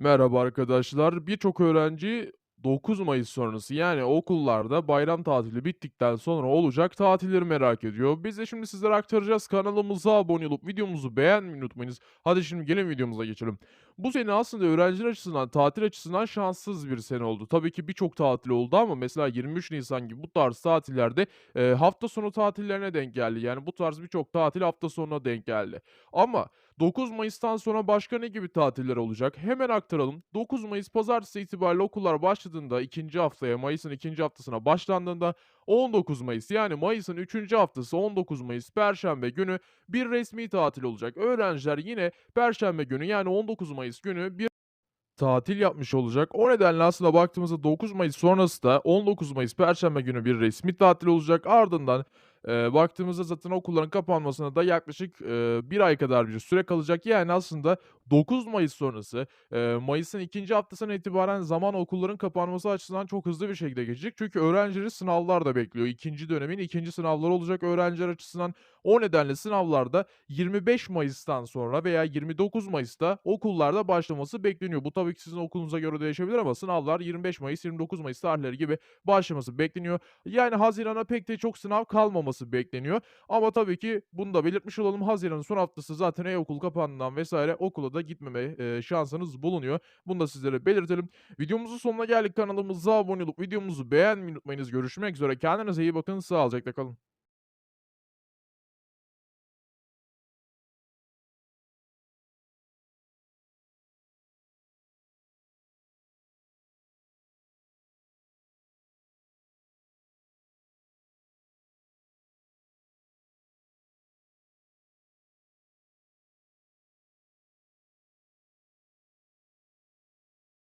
Merhaba arkadaşlar. Birçok öğrenci 9 Mayıs sonrası yani okullarda bayram tatili bittikten sonra olacak tatilleri merak ediyor. Biz de şimdi sizlere aktaracağız. Kanalımıza abone olup videomuzu beğenmeyi unutmayınız. Hadi şimdi gelin videomuza geçelim. Bu sene aslında öğrenciler açısından, tatil açısından şanssız bir sene oldu. Tabii ki birçok tatil oldu ama mesela 23 Nisan gibi bu tarz tatillerde e, hafta sonu tatillerine denk geldi. Yani bu tarz birçok tatil hafta sonuna denk geldi. Ama 9 Mayıs'tan sonra başka ne gibi tatiller olacak? Hemen aktaralım. 9 Mayıs pazartesi itibariyle okullar başladığında ikinci haftaya, Mayıs'ın ikinci haftasına başlandığında 19 Mayıs yani Mayıs'ın üçüncü haftası 19 Mayıs Perşembe günü bir resmi tatil olacak. Öğrenciler yine Perşembe günü yani 19 Mayıs günü bir tatil yapmış olacak. O nedenle aslında baktığımızda 9 Mayıs sonrası da 19 Mayıs Perşembe günü bir resmi tatil olacak. Ardından Eee, baktığımızda zaten okulların kapanmasına da yaklaşık, eee, 1 ay kadar bir süre kalacak. Yani aslında 9 Mayıs sonrası, eee, Mayıs'ın ikinci haftasından itibaren zaman okulların kapanması açısından çok hızlı bir şekilde geçecek. Çünkü öğrencileri sınavlar da bekliyor. İkinci dönemin ikinci sınavları olacak öğrenciler açısından. O nedenle sınavlarda 25 Mayıs'tan sonra veya 29 Mayıs'ta okullarda başlaması bekleniyor. Bu tabii ki sizin okulunuza göre değişebilir ama sınavlar 25 Mayıs, 29 Mayıs tarihleri gibi başlaması bekleniyor. Yani hazirana pek de çok sınav kalmaması bekleniyor. Ama tabii ki bunu da belirtmiş olalım. Haziran'ın son haftası zaten e-okul kapandığından vesaire okula da gitmeme, eee, şansınız bulunuyor. Bunu da sizlere belirtelim. Videomuzun sonuna geldik. Kanalımıza abone olup videomuzu beğenmeyi unutmayınız. Görüşmek üzere. Kendinize iyi bakın. Sağlıcakla kalın.